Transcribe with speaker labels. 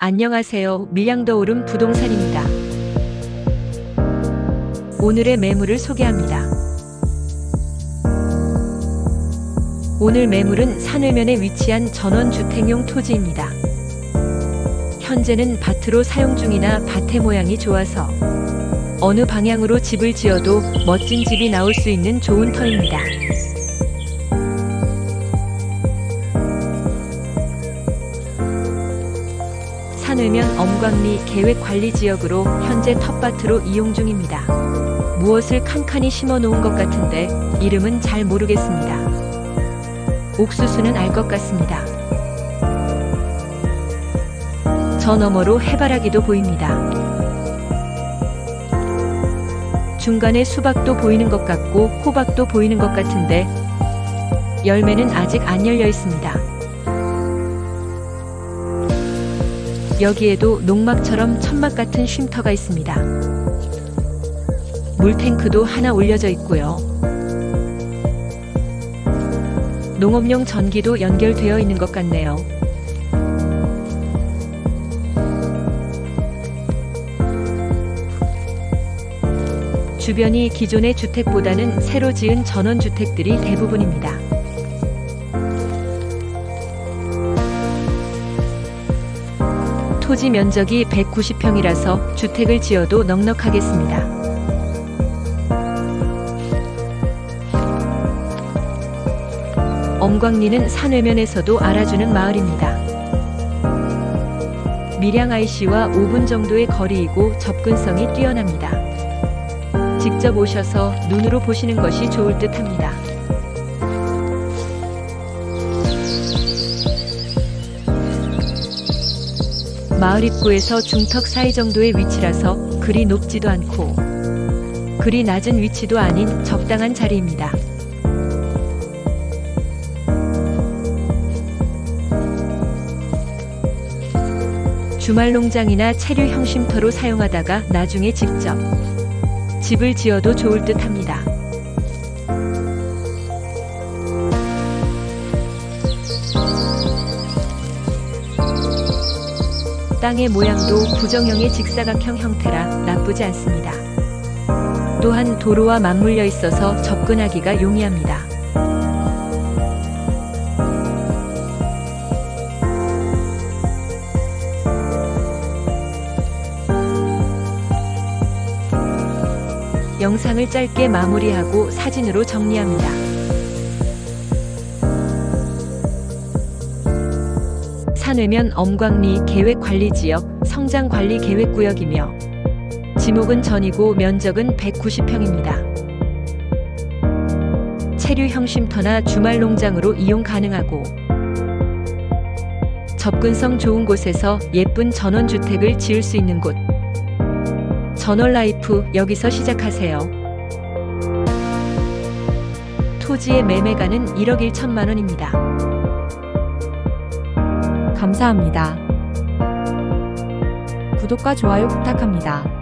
Speaker 1: 안녕하세요. 밀양더오름 부동산입니다. 오늘의 매물을 소개합니다. 오늘 매물은 산외면에 위치한 전원주택용 토지입니다. 현재는 밭으로 사용 중이나 밭의 모양이 좋아서 어느 방향으로 집을 지어도 멋진 집이 나올 수 있는 좋은 터입니다. 산외면 엄광리 계획관리지역으로 현재 텃밭으로 이용 중입니다. 무엇을 칸칸이 심어 놓은 것 같은데 이름은 잘 모르겠습니다. 옥수수는 알 것 같습니다. 저 너머로 해바라기도 보입니다. 중간에 수박도 보이는 것 같고 호박도 보이는 것 같은데 열매는 아직 안 열려 있습니다. 여기에도 농막처럼 천막 같은 쉼터가 있습니다. 물탱크도 하나 올려져 있고요. 농업용 전기도 연결되어 있는 것 같네요. 주변이 기존의 주택보다는 새로 지은 전원주택들이 대부분입니다. 토지 면적이 190평이라서 주택을 지어도 넉넉하겠습니다. 엄광리는 산외면에서도 알아주는 마을입니다. 밀양 IC와 5분 정도의 거리이고 접근성이 뛰어납니다. 직접 오셔서 눈으로 보시는 것이 좋을 듯 합니다. 마을 입구에서 중턱 사이 정도의 위치라서 그리 높지도 않고 그리 낮은 위치도 아닌 적당한 자리입니다. 주말 농장이나 체류 형 쉼터로 사용하다가 나중에 직접 집을 지어도 좋을 듯 합니다. 땅의 모양도 부정형의 직사각형 형태라 나쁘지 않습니다. 또한 도로와 맞물려 있어서 접근하기가 용이합니다. 영상을 짧게 마무리하고 사진으로 정리합니다. 산외면 엄광리 계획관리지역 성장관리계획구역이며 지목은 전이고 면적은 190평입니다. 체류형 쉼터나 주말 농장으로 이용 가능하고 접근성 좋은 곳에서 예쁜 전원주택을 지을 수 있는 곳 전월라이프 여기서 시작하세요. 토지의 매매가는 1억 1천만 원입니다.
Speaker 2: 감사합니다. 구독과 좋아요 부탁합니다.